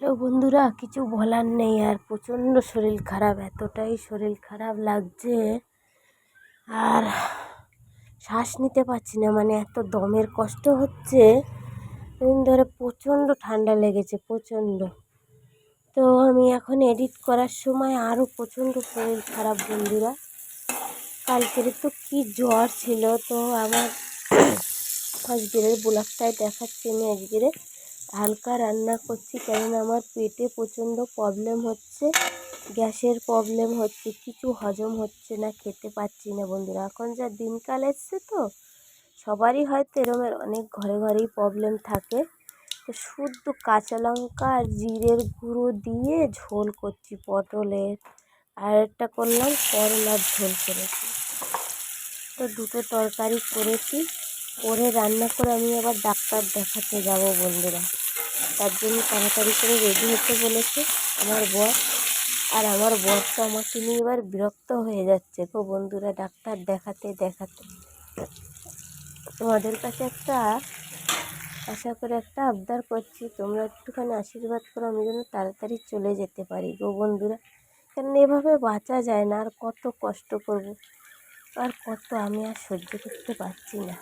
Hello বন্ধুরা, কিছু বলার নেই আর প্রচণ্ড শরীর খারাপ, এতটাই শরীর খারাপ লাগছে। আর শ্বাস নিতে পারছি না মানে এত দমের কষ্ট হচ্ছে। দিন ধরে প্রচণ্ড ঠান্ডা লেগেছে, প্রচণ্ড। তো আমি এখন এডিট করার সময় আরও প্রচণ্ড শরীর খারাপ বন্ধুরা। কালকের তো কী জ্বর ছিল, তো আমার আজকের ব্লগটায় দেখাচ্ছি, আমি আজকেরে হালকা রান্না করছি কারণ আমার পেটে প্রচণ্ড প্রবলেম হচ্ছে, গ্যাসের প্রবলেম হচ্ছে, কিছু হজম হচ্ছে না, খেতে পাচ্ছি না বন্ধুরা। এখন যা দিনকাল এসছে তো, সবারই হয়তো এরমের অনেক ঘরে ঘরেই প্রবলেম থাকে। তো শুদ্ধ কাঁচা লঙ্কা আর জিরের গুঁড়ো দিয়ে ঝোল করছি পটলের। আর একটা করলাম করলার ঝোল করেছি। তো দুটো তরকারি করেছি। করে রান্না করে আমি আবার ডাক্তার দেখাতে যাব বন্ধুরা। তার জন্য তাড়াতাড়ি করে রেডি হতে বলেছে আমার বর। আর আমার বর তো আমাকে নিয়ে এবার বিরক্ত হয়ে যাচ্ছে গো বন্ধুরা ডাক্তার দেখাতে দেখাতে। তোমাদের কাছে একটা আশা করে একটা আবদার করছি, তোমরা একটুখানি আশীর্বাদ করো, আমি যেন তাড়াতাড়ি চলে যেতে পারি গো বন্ধুরা। কারণ এভাবে বাঁচা যায় না, আর কত কষ্ট করব, আর কত আমি আর সহ্য করতে পারছি না।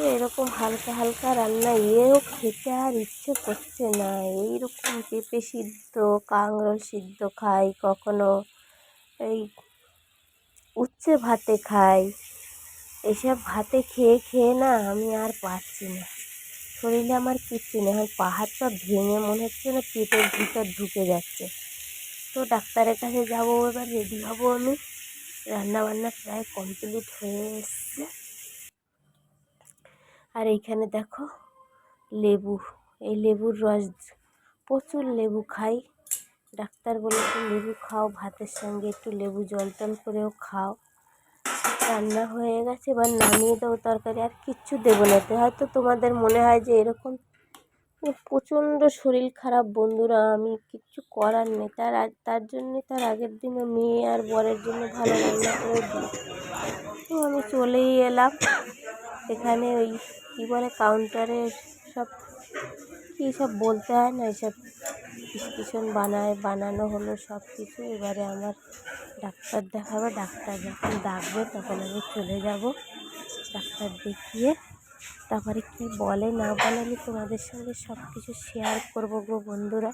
তো এরকম হালকা হালকা রান্না, এও খেতে আর ইচ্ছে করছে না। এইরকম পেঁপে সিদ্ধ কাঁকরোল সিদ্ধ খাই কখনো, এই উচ্ছে ভাতে খাই। এসব ভাতে খেয়ে খেয়ে না আমি আর পারছি না। শরীরে আমার কিচ্ছু নেই, এখন পাহাড়টা ভেঙে মনে হচ্ছে না পেটের ভিতর ঢুকে যাচ্ছে। তো ডাক্তারের কাছে যাব, এবার রেডি হব আমি। রান্না বান্না প্রায় কমপ্লিট হয়ে এসছে। আর এইখানে দেখো লেবু। এই লেবুর রস প্রচুর লেবু খাই। ডাক্তার বলেছে লেবু খাও, ভাতের সঙ্গে একটু লেবু জল টল করেও খাও। রান্না হয়ে গেছে, এবার নামিয়ে দাও তরকারি। আর কিচ্ছু দেবো না তো। হয়তো তোমাদের মনে হয় যে এরকম প্রচণ্ড শরীর খারাপ। বন্ধুরা, আমি কিচ্ছু করার নেই। তার তার জন্যে তার আগের দিনও মেয়ে আর বরের জন্য ভালো রান্না করে দিই। তো আমি চলেই এলাম। এখানে ওই কী বলে কাউন্টারে সব, কী সব বলতে হয় না এইসব প্রেসক্রিপশন বানায়, বানানো হলো সব কিছু। এবারে আমার ডাক্তার দেখাবে, ডাক্তার যখন ডাকবে তখন আমি চলে যাব ডাক্তার দেখিয়ে। তারপরে কি বলে না বলে আমি তোমাদের সঙ্গে সব কিছু শেয়ার করব গো বন্ধুরা।